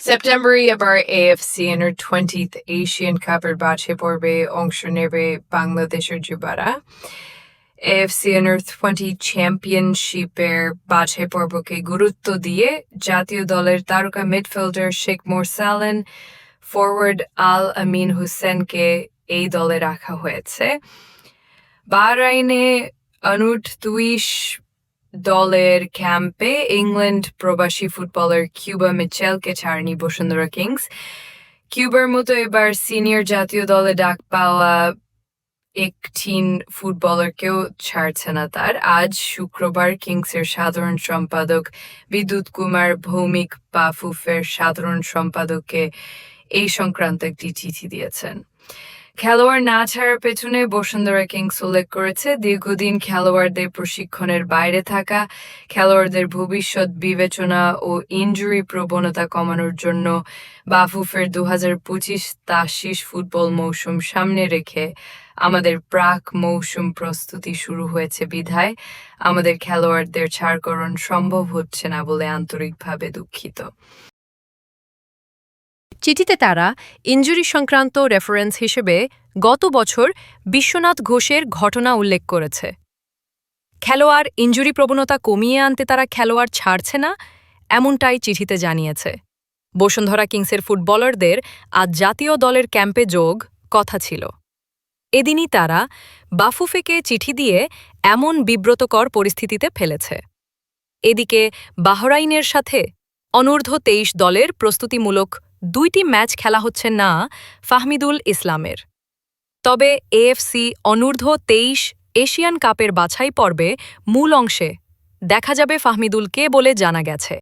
সেপ্টেম্বরে এবার এএফসি এর টোয়েন্টিথ এশিয়ান কাপের বাছে পর্বে অংশ নেবে বাংলাদেশের যুবারা এএফসি এর টোয়েন্টি চ্যাম্পিয়নশিপের বাছে পর্বকে গুরুত্ব দিয়ে জাতীয় দলের তারকা মিডফিল্ডার শেখ মোরসালেন ফরওয়ার্ড আল আমিন হোসেনকে এই দলে রাখা হয়েছে। বাহরাইনে অনুট তুইশ দলের ক্যাম্পে ইংল্যান্ড প্রবাসী ফুটবলার কিউবা মিচেলকে ছাড়েনি বসুন্ধরা কিংস। কিউবার মতো এবার সিনিয়র জাতীয় দলে ডাক পাওয়া একটিন ফুটবলারকেও ছাড়ছে না তার। আজ শুক্রবার কিংসের সাধারণ সম্পাদক বিদ্যুৎ কুমার ভৌমিক বাফুফের সাধারণ সম্পাদককে এই সংক্রান্ত একটি চিঠি দিয়েছেন। খেলোয়াড় না ছাড়ার পেছনে বসুন্ধরা কিংস উল্লেখ করেছে, দীর্ঘদিন খেলোয়াড়দের প্রশিক্ষণের বাইরে থাকা, খেলোয়াড়দের ভবিষ্যৎ বিবেচনা ও ইনজুরি প্রবণতা কমানোর জন্য বাফুফের দু হাজার পঁচিশ তাশিস ফুটবল মৌসুম সামনে রেখে আমাদের প্রাক মৌসুম প্রস্তুতি শুরু হয়েছে বিধায়। আমাদের খেলোয়াড়দের ছাড়করণ সম্ভব হচ্ছে না বলে আন্তরিকভাবে দুঃখিত। চিঠিতে তারা ইঞ্জুরি সংক্রান্ত রেফারেন্স হিসেবে গত বছর বিশ্বনাথ ঘোষের ঘটনা উল্লেখ করেছে। খেলোয়াড় ইঞ্জুরি প্রবণতা কমিয়ে আনতে তারা খেলোয়াড় ছাড়ছে না, এমনটাই চিঠিতে জানিয়েছে। বসুন্ধরা কিংসের ফুটবলারদের আজ জাতীয় দলের ক্যাম্পে যোগ কথা ছিল। এদিনই তারা বাফুফেকে চিঠি দিয়ে এমন বিব্রতকর পরিস্থিতিতে ফেলেছে। এদিকে বাহরাইনের সাথে অনূর্ধ্ব তেইশ দলের প্রস্তুতিমূলক দুইটি ম্যাচ খেলা হচ্ছে না ফাহমিদুল ইসলামের। তবে এএফসি অনূর্ধ্ব তেইশ এশিয়ান কাপের বাছাই পর্বে মূল অংশে দেখা যাবে ফাহমিদুলকে বলে জানা গেছে।